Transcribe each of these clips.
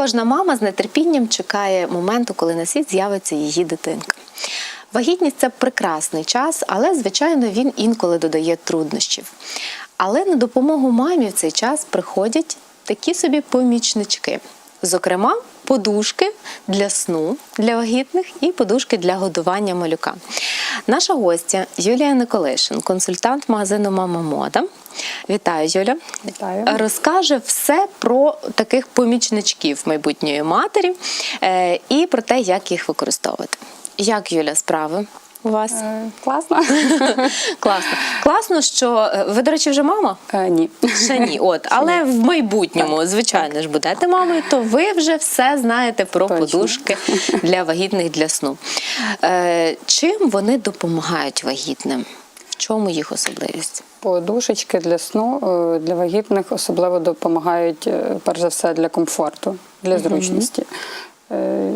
Кожна мама з нетерпінням чекає моменту, коли на світ з'явиться її дитинка. Вагітність це прекрасний час, але звичайно він інколи додає труднощів. Але на допомогу мамі в цей час приходять такі собі помічнички. Зокрема, подушки для сну для вагітних і подушки для годування малюка. Наша гостя Юлія Николишин, консультант магазину Мама Мода. Вітаю, Юля. Вітаю. Розкаже все про таких помічничків майбутньої матері е, і про те, як їх використовувати. Як Юля, справи у вас? Е, Класно? Класно. Класно, що е, ви, до речі, вже мама? Е, Ні. Ще ні, от, але в майбутньому, звичайно ж, будете мамою, то ви вже все знаєте про Точно. подушки для вагітних для сну. Е, чим вони допомагають вагітним? В чому їх особливість? Подушечки для сну е, для вагітних особливо допомагають, е, перш за все, для комфорту, для зручності. Е,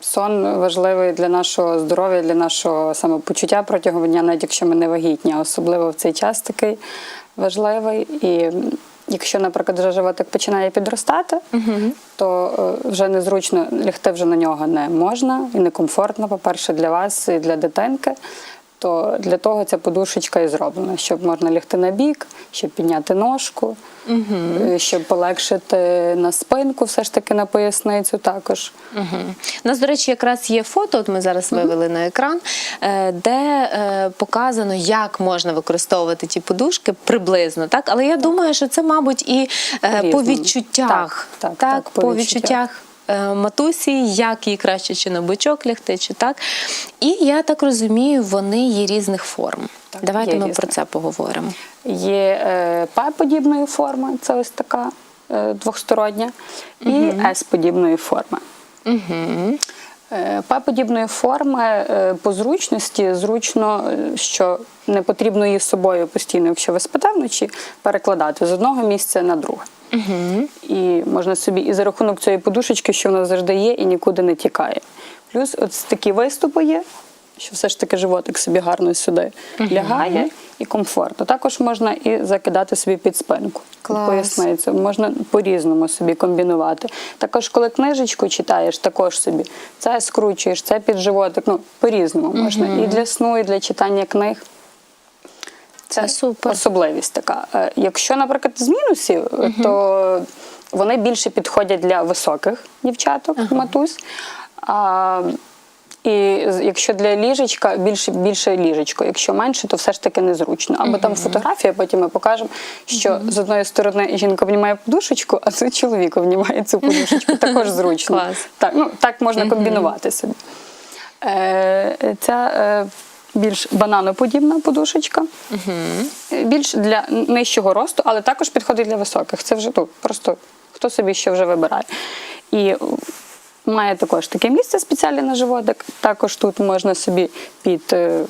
Сон важливий для нашого здоров'я, для нашого самопочуття протягом дня, навіть якщо ми не вагітні, особливо в цей час такий важливий. І якщо, наприклад, вже животик починає підростати, то е, вже незручно лягти вже на нього не можна і некомфортно, по-перше, для вас і для дитинки. То для того ця подушечка і зроблена, щоб можна лягти на бік, щоб підняти ножку, е, щоб полегшити на спинку, все ж таки на поясницю також. Угу. У нас, до речі, якраз є фото, от ми зараз вивели на екран, е, де е, показано, як можна використовувати ті подушки приблизно. Так? Але я думаю, що це, мабуть, і е, по відчуттях. Так, так, так, по по відчуттях. Е, Матусі, як їй краще чи на бочок лягти, чи так. І я так розумію, вони є різних форм. Так, Давайте ми різні. про це поговоримо. Є е, П-подібної форми, це ось така е, двохстороння, і С-подібної форми. Угу. Е, П-подібної форми е, по зручності зручно, е, що не потрібно її з собою постійно, якщо ви спите вночі, перекладати з одного місця на друге. Угу. І можна собі і за рахунок цієї подушечки, що вона завжди є і нікуди не тікає. Плюс от такі виступи є, що все ж таки животик собі гарно сюди лягає і комфортно. Також можна і закидати собі під спинку. Клас. Поясницю. Можна по-різному собі комбінувати. Також, коли книжечку читаєш, також собі це скручуєш, це під животик. Ну, по-різному можна. І для сну, і для читання книг. Це супер. Особливість така. Е, Якщо, наприклад, з мінусів, то вони більше підходять для високих дівчаток, матусь. А, і якщо для ліжечка, більше, більше ліжечко. Якщо менше, то все ж таки незручно. Або там фотографія, потім ми покажемо, що з одної сторони жінка внімає подушечку, а з чоловік внімає цю подушечку. Також зручно. Клас. Так, ну, так можна комбінувати собі. Е, ця е, більш бананоподібна подушечка. Е, Більш для нижчого росту, але також підходить для високих. Це вже ну, просто хто собі що вже вибирає. І має також таке місце спеціальне на животик. Також тут можна собі під. е,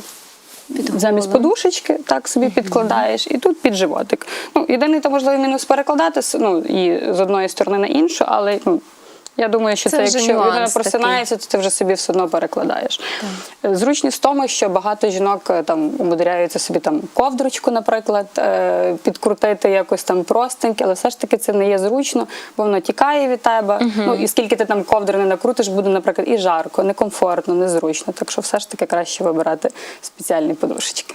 Замість подушечки так собі підкладаєш, і тут під животик. Ну, єдиний то можливо мінус перекладати ну, і з одної сторони на іншу, але ну, я думаю, що Це це, якщо людина такий. просинається, то ти вже собі все одно перекладаєш. Е, Зручність в тому, що багато жінок е, там умудряються собі там ковдрочку, наприклад, е, підкрутити якось там простеньке, але все ж таки це не є зручно, бо воно тікає від тебе. Ну і скільки ти там ковдри не накрутиш, буде, наприклад, і жарко, некомфортно, незручно. Так що все ж таки краще вибирати спеціальні подушечки.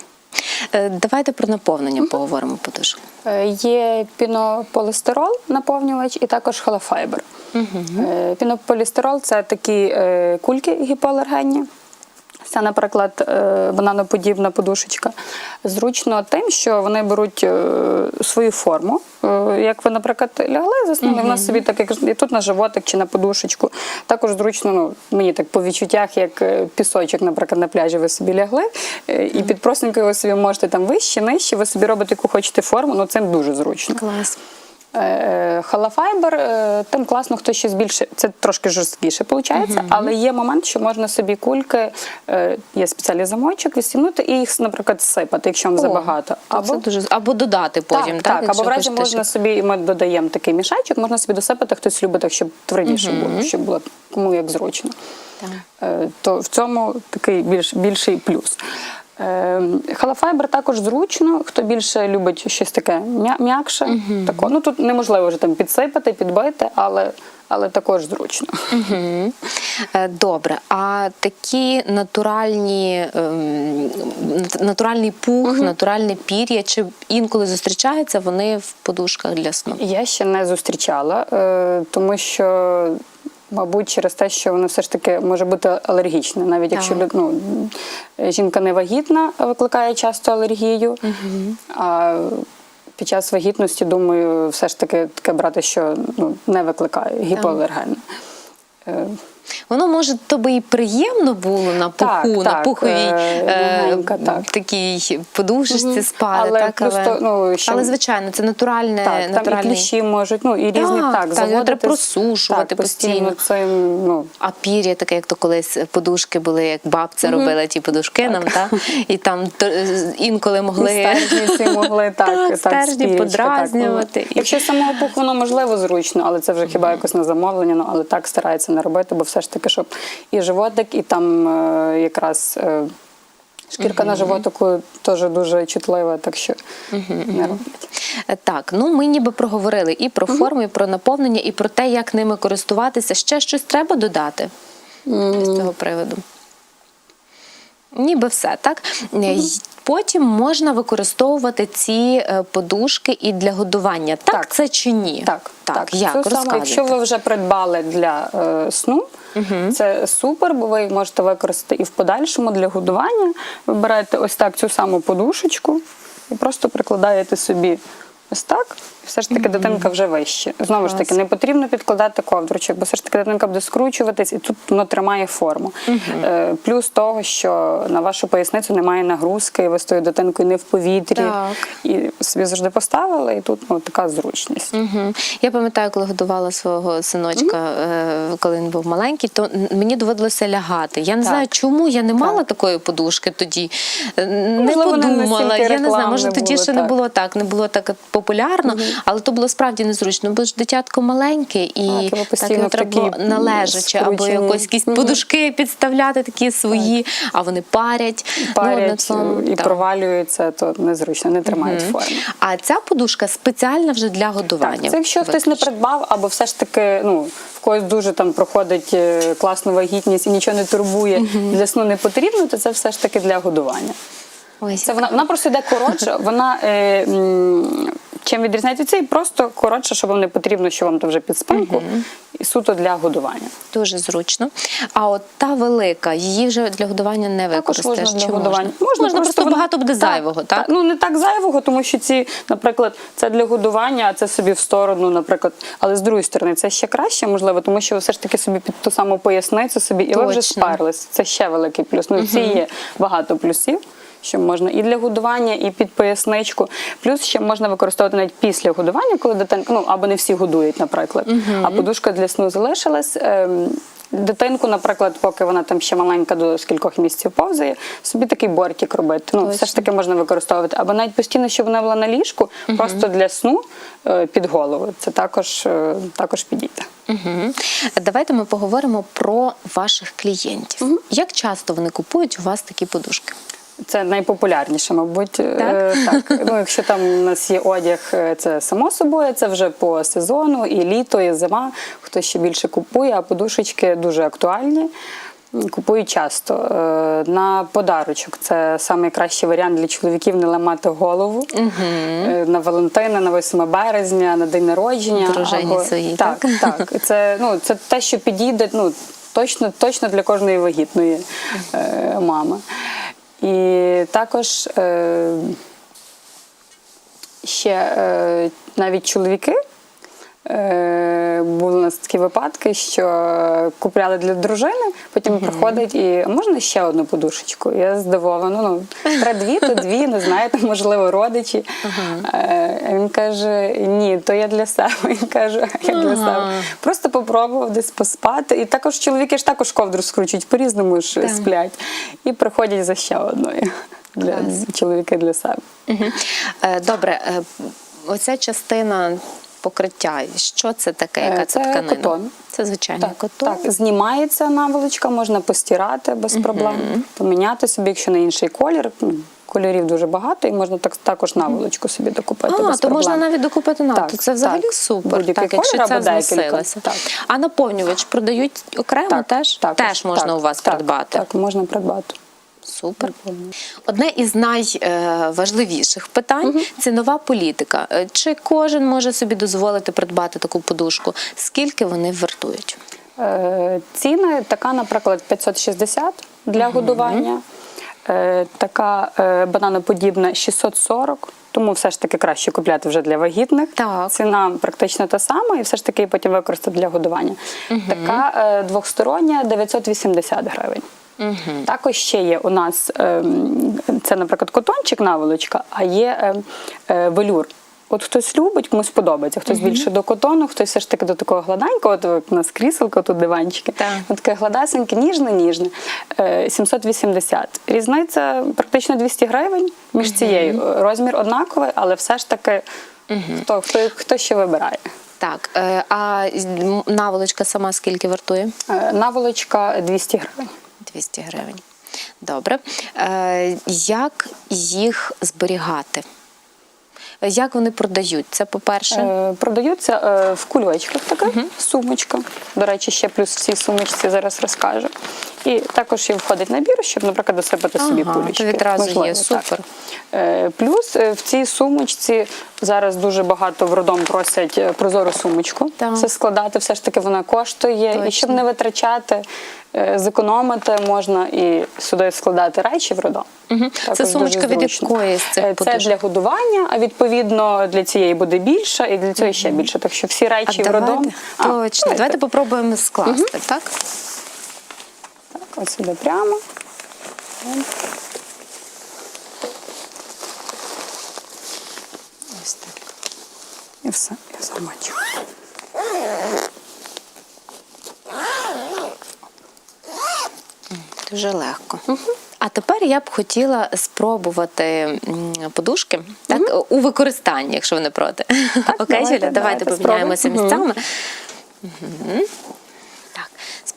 Е, Давайте про наповнення поговоримо подушок. Е, Є пінополістирол наповнювач і також холофайбер. Е, Пінополістирол це такі кульки гіпоалергенні. Це, наприклад, е, бананоподібна подушечка. Зручно тим, що вони беруть е, свою форму. Е, Як ви, наприклад, лягли, заснули, в нас собі так, як і тут на животик чи на подушечку. Також зручно, ну, мені так по відчуттях, як е, пісочок, наприклад, на пляжі ви собі лягли, е, і під ви собі можете там вище, нижче, ви собі робите яку хочете форму, ну цим дуже зручно. Клас. Е, Халафайбер, е, тим класно, хто щось більше, це трошки жорсткіше виходить, але є момент, що можна собі кульки, е, є спеціальний замочок, відстібнути і їх, наприклад, сипати, якщо вам О, забагато. то це дуже або додати потім, так, так? так, або в разі можна щоб- собі, ми додаємо такий мішечок, можна собі досипати, хтось любить так, щоб твердіше було, щоб було кому як зручно. Так. Е, То в цьому такий більш, більший плюс. Е, Халафайбер також зручно, хто більше любить щось таке м'я- м'якше. Тако. Ну тут неможливо вже там підсипати, підбити, але але також зручно. Е, Добре, а такі натуральні ем, натуральний пух, натуральне пір'я, чи інколи зустрічаються вони в подушках для сну? Я ще не зустрічала, е, тому що, мабуть, через те, що воно все ж таки може бути алергічне. Навіть якщо Так. ну, жінка не вагітна, викликає часто алергію. А під час вагітності, думаю, все ж таки таке брати, що ну, не викликає гіпоалергенне. Воно може тобі і приємно було на пуху, Так, на так, пуховій е, е, так. такій подушечці спати. Але так, плюс але, ну, ще- але звичайно, це натуральне, Так, там і кліщі можуть, ну і різні Так, так, так, заводити. треба просушувати так, постійно. постійно. Цим, ну, А пір'я, таке, як то колись подушки були, як бабця робила ті подушки нам, та? і там то, е, інколи могли. Стержні могли так, Так, так, стержні подразнювати. Так, ну. Якщо самого пуху, воно можливо зручно, але це вже хіба якось на замовлення, ну але так старається не робити, бо все ж таки, щоб і животик, і там е, якраз е, шкірка на животику теж дуже чутлива, так що не роблять. Е, Так, ну ми ніби проговорили і про форму, і про наповнення, і про те, як ними користуватися. Ще щось треба додати з цього приводу. Ніби все, так? Е, й- Потім можна використовувати ці е, подушки і для годування. Так, Так. це чи ні? Так, так. так. Як? саме, якщо ви вже придбали для е, сну, це супер, бо ви їх можете використати і в подальшому для годування. Вибираєте ось так цю саму подушечку і просто прикладаєте собі ось так. Все ж таки дитинка вже вище. Знову ж таки, не потрібно підкладати ковдручок, бо все ж таки дитинка буде скручуватись, і тут воно тримає форму. Е, плюс того, що на вашу поясницю немає нагрузки, і ви з тою дитинкою не в повітрі. Так. І собі завжди поставили, і тут ну, така зручність. Угу. Я пам'ятаю, коли годувала свого синочка, е, коли він був маленький, то мені доводилося лягати. Я не Так. знаю, чому я не мала такої подушки тоді. Е, Не Можливо, подумала. настільки Я не знаю, може тоді ще не так. було так, не було так популярно, але то було справді незручно, бо ж дитятко маленьке і Так, так його треба належачи, або якось якісь подушки підставляти такі свої, а вони парять. Ну, парять і так. провалюються, то незручно, не тримають форми. А ця подушка спеціальна вже для годування. Так, це якщо хтось не придбав, або все ж таки, ну в когось дуже там проходить е, класну вагітність і нічого не турбує, для сну не потрібно, то це все ж таки для годування. Ось. Це вона, вона просто йде коротша, вона е, м, чим відрізняється це, просто коротша, щоб вам не потрібно, що вам там вже під спинку, і суто для годування. Дуже зручно. А от та велика, її вже для годування не Також використаєш. можна для Чи годування. Можна, просто, вона- багато буде зайвого, так? Ну не так зайвого, тому що ці, наприклад, це для годування, а це собі в сторону, наприклад. Але з другої сторони, це ще краще, можливо, тому що ви все ж таки собі під ту саму поясницю собі, і ви вже Точно. спарились. Це ще великий плюс. Ну, ці є багато плюсів. Що можна і для годування, і під поясничку. Плюс ще можна використовувати навіть після годування, коли дитинка, ну або не всі годують, наприклад. А подушка для сну залишилась. Ем, Дитинку, наприклад, поки вона там ще маленька до скількох місяців повзає, собі такий бортик робити. Ну, все ж таки можна використовувати. Або навіть постійно, щоб вона була на ліжку, просто для сну е, під голову. Це також, е, також підійде. Угу. Давайте ми поговоримо про ваших клієнтів. Як часто вони купують у вас такі подушки? Це найпопулярніше, мабуть. Е, так. Ну, якщо там у нас є одяг, е, це само собою, це вже по сезону, і літо, і зима. Хто ще більше купує, а подушечки дуже актуальні. Купують часто. Е, На подарочок це найкращий варіант для чоловіків не ламати голову. Е, На Валентина, на 8 березня, на день народження. Дружині своїй, так, так? так. Це, ну, це те, що підійде ну, точно, точно для кожної вагітної е, мами. І також е, ще е, навіть чоловіки. Е, були у нас такі випадки, що купляли для дружини, потім приходить і можна ще одну подушечку. Я здивована. Ну, треба дві, то дві, не знаєте, можливо, родичі. Е, він каже: ні, то я для себе. Він каже, я для себе. Просто попробував десь поспати. І також чоловіки ж також ковдру скручують, по-різному ж Так. сплять. І приходять за ще одною. Для Клас. чоловіки для себе. Угу. Добре, е, оця частина покриття, що це таке? Е, Яка це, це тканина? котон. Це звичайний Так, котон. так, знімається наволочка, можна постирати без проблем, поміняти собі, якщо на інший колір. ну, кольорів дуже багато, і можна так також наволочку собі докупити. А, без то можна навіть докупити на Так, це взагалі так. супер. Так, якщо це зносилося. Так. А наповнювач продають окремо Так, теж? також, теж можна так, у вас так, придбати. Так, можна придбати. Супер. Одне із найважливіших питань цінова політика. Е, Чи кожен може собі дозволити придбати таку подушку? Скільки вони вартують? Е, Ціни така, наприклад, 560 для годування. Е, Така е, бананоподібна 640. Тому все ж таки краще купляти вже для вагітних. Так. Ціна практично та сама, і все ж таки потім використати для годування. Така е, двохстороння 980 гривень. Також ще є у нас ем, це, наприклад, котончик наволочка, а є ем, е, велюр. От хтось любить, комусь подобається, хтось більше до котону, хтось все ж таки до такого гладенького, от у нас кріселка, тут диванчики. Так. От таке гладесеньке, ніжне, ніжне. Е, 780. Різниця практично 200 гривень між цією. Розмір однаковий, але все ж таки хто, хто, хто ще вибирає. Так, е, а наволочка сама скільки вартує? Наволочка 200 гривень. 200 гривень. Добре. Е, Як їх зберігати? Як вони продають? Це по-перше. Е, Продаються е, в кульочках така сумочка. До речі, ще плюс в цій сумочці зараз розкажу. І також і входить набір, щоб, наприклад, досипати собі Ага, кулечки. то відразу є, Можливо, так. супер. Е, Плюс в цій сумочці зараз дуже багато в родом просять е, прозору сумочку. Так. Це складати, все ж таки вона коштує. Точно. І щоб не витрачати, е, зекономити, можна і сюди складати речі в родом. Також Це сумочка від якої з цих Е, Це подушок? для годування, а відповідно для цієї буде більше, і для цього ще більше. Так що всі А речі в давайте, родом. А, точно, давайте попробуємо скласти, так? Так, ось сюди прямо. Ось так. І все, я замочу. Дуже легко. А тепер я б хотіла спробувати подушки так, у використанні, якщо ви не проти. Окей, давайте, Юля, давайте давайте поміняємося місцями. Мгм. Так,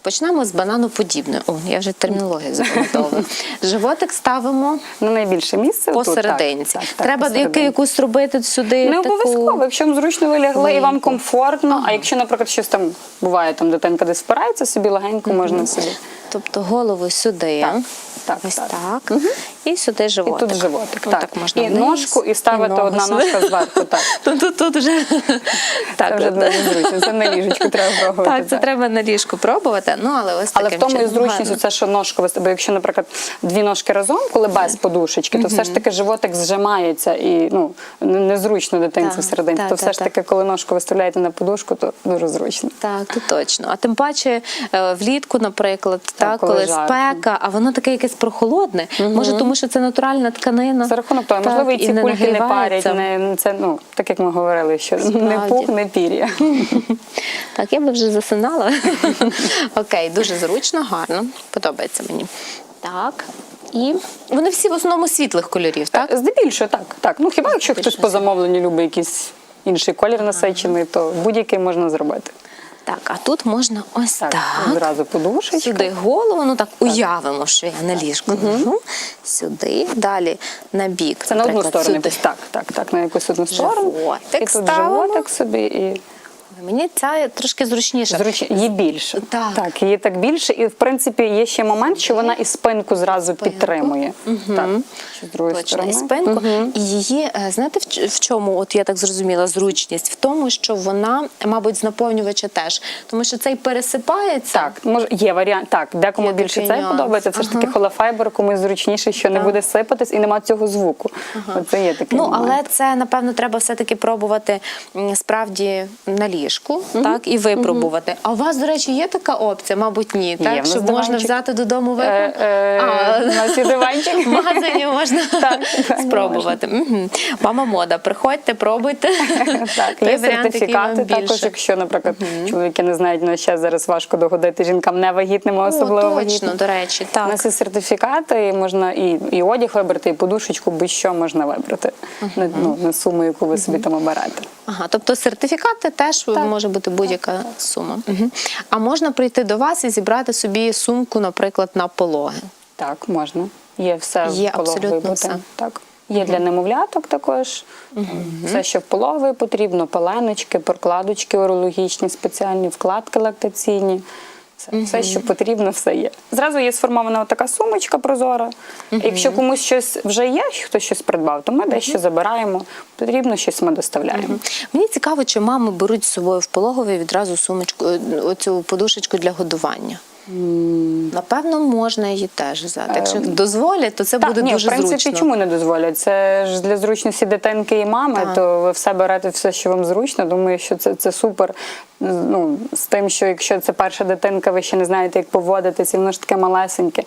почнемо з бананоподібної. О, я вже термінологію запам'ятовую. Животик ставимо На найбільше місце отут, посерединці. так, так, Треба посередині. якусь робити сюди. Не таку... обов'язково, якщо вам зручно ви лягли і вам комфортно. комфортно. А якщо, наприклад, щось там буває, там дитинка десь спирається, собі легенько, можна собі. Тобто голову сюди. Так, так, Ось так. так. І сюди І тут животик. Ну, так. можна і вниз, ножку, і ставити ногу одна ножка зверху. Так. Тут, тут, тут вже Це так, вже правда? Це на ліжечку треба пробувати. так, це треба на ліжку пробувати. Ну але ось Але в тому і зручність, це що ножка вис- бо якщо, наприклад, дві ножки разом, коли без подушечки, то все ж таки животик зжимається і ну незручно дитинці Так, всередині. так, то так, все ж так. таки, коли ножку виставляєте на подушку, то дуже зручно. Так, то точно. А тим паче е, влітку, наприклад, так, коли коли спека, а воно таке якесь прохолодне. Може, тому що це натуральна тканина. За рахунок того, Так, можливо, і ці не кульки не парять, не це ну так як ми говорили, що не пух, не пір'я. Так, я би вже засинала. Окей, дуже зручно, гарно. Подобається мені. Так. І вони всі в основному світлих кольорів, так? Здебільшого так, так. Ну хіба якщо хтось по замовленню любить якийсь інший колір насичений, то будь-який можна зробити. Так, а тут можна ось Так, так. зразу подушечка. Сюди голову, ну так уявимо, що я на ліжку лежу. Сюди, далі на бік. Це на одну сторону. сюди. Так, так, так, на якусь одну сторону. Животик і тут ставимо. животик собі і Мені ця трошки зручніша. зручно. Її більше. Так. так, її так більше. І в принципі є ще момент, що вона і спинку зразу підтримує. Так, що з Точно, сторони. і спинку. І її, е, знаєте, в чому, от я так зрозуміла, зручність? В тому, що вона, мабуть, з наповнювача теж. Тому що цей пересипається. Так, може є варіант. Так, декому Є більше це подобається. Це ж таки холофайбер, комусь зручніше, що не буде сипатись і нема цього звуку. Оце є такий Ну, момент. але це, напевно, треба все-таки пробувати справді на ліжку, так, і випробувати. А у вас, до речі, є така опція? Мабуть, ні, так? Щоб можна взяти додому Е, випробувати? е, диванчик. В магазині можна спробувати. Мама мода, приходьте, пробуйте. Так, є сертифікати. Також, якщо, наприклад, чоловіки не знають, на час зараз важко догодити жінкам не вагітним, особливо точно, до речі, так. У нас є сертифікати, можна і, одяг вибрати, і подушечку, будь-що можна вибрати на, ну, на суму, яку ви собі там оберете. Ага, тобто сертифікати теж може бути будь-яка сума. Угу. А можна прийти до вас і зібрати собі сумку, наприклад, на пологи. Так, можна. Є все Є в абсолютно все. Так. Є для немовляток також. Все, що в пологові потрібно, паленочки, прокладочки урологічні, спеціальні, вкладки лактаційні. Все, все, що потрібно, все є. Зразу є сформована така сумочка прозора. Якщо комусь щось вже є, хтось щось придбав, то ми дещо забираємо. Потрібно щось ми доставляємо. Мені цікаво, чи мами беруть з собою в пологовий відразу сумочку, е, оцю подушечку для годування. Напевно, можна її теж взяти. Якщо дозволять, то це Так, буде ні, дуже в принципі, зручно. чому не дозволять? Це ж для зручності дитинки і мами, Так. то ви все берете все, що вам зручно. Думаю, що це, це супер. Ну, з тим, що якщо це перша дитинка, ви ще не знаєте, як поводитися, і воно ж таке малесеньке.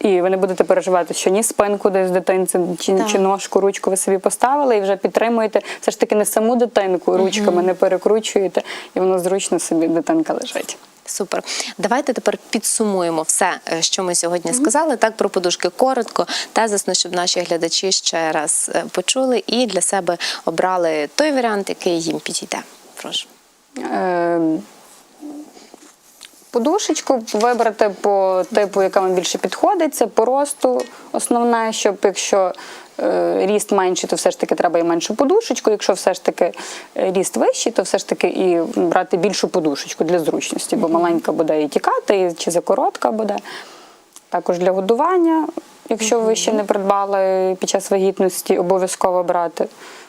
І ви не будете переживати, що ні спинку десь дитинці, чи, чи ножку, ручку ви собі поставили і вже підтримуєте. Все ж таки не саму дитинку ручками не перекручуєте, і воно зручно собі дитинка лежить. Супер. Давайте тепер підсумуємо все, е, що ми сьогодні сказали. Так про подушки коротко, тезисно, щоб наші глядачі ще раз е, почули і для себе обрали той варіант, який їм підійде. Прошу. Е, Подушечку вибрати по типу, яка вам більше підходить, це по росту основне, щоб якщо ріст менший, то все ж таки треба і меншу подушечку. Якщо все ж таки е, ріст вищий, то все ж таки і брати більшу подушечку для зручності, бо маленька буде і тікати, і чи закоротка буде. Також для годування, якщо ви ще не придбали під час вагітності, обов'язково брати,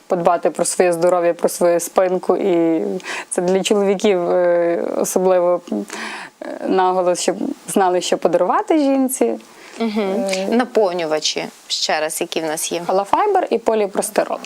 подбати про своє здоров'я, про свою спинку. І це для чоловіків е, особливо е, наголос, щоб знали, що подарувати жінці. Е. Наповнювачі ще раз, які в нас є. Халафайбер і поліпростерол.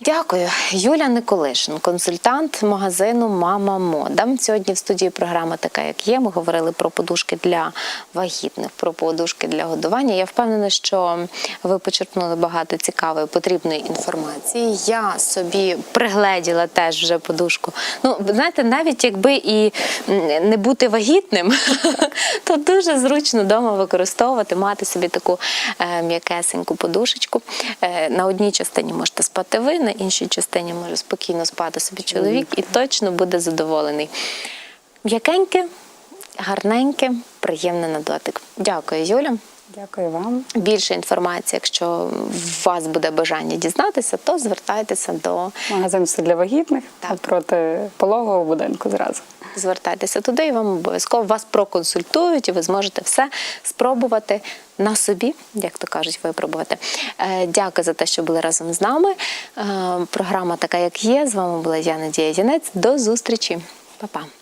Дякую, Юля Николишин, консультант магазину Мама Мода. Сьогодні в студії програма така, як є. Ми говорили про подушки для вагітних, про подушки для годування. Я впевнена, що ви почерпнули багато цікавої потрібної інформації. Я собі пригледіла теж вже подушку. Ну, знаєте, навіть якби і не бути вагітним, то дуже зручно вдома використовувати, мати собі таку е, м'якесеньку подушечку. Е, на одній частині можете спати ви, на іншій частині може спокійно спати собі чоловік і точно буде задоволений. М'якеньке, гарненьке, приємне на дотик. Дякую, Юля. Дякую вам. Більше інформації, якщо у вас буде бажання дізнатися, то звертайтеся до Магазин для вагітних та проти пологового будинку зразу. Звертайтеся туди, і вам обов'язково вас проконсультують, і ви зможете все спробувати на собі, як то кажуть, випробувати. Е, Дякую за те, що були разом з нами. Е, Програма така, як є. З вами була я, Надія Янець. До зустрічі, Па-па.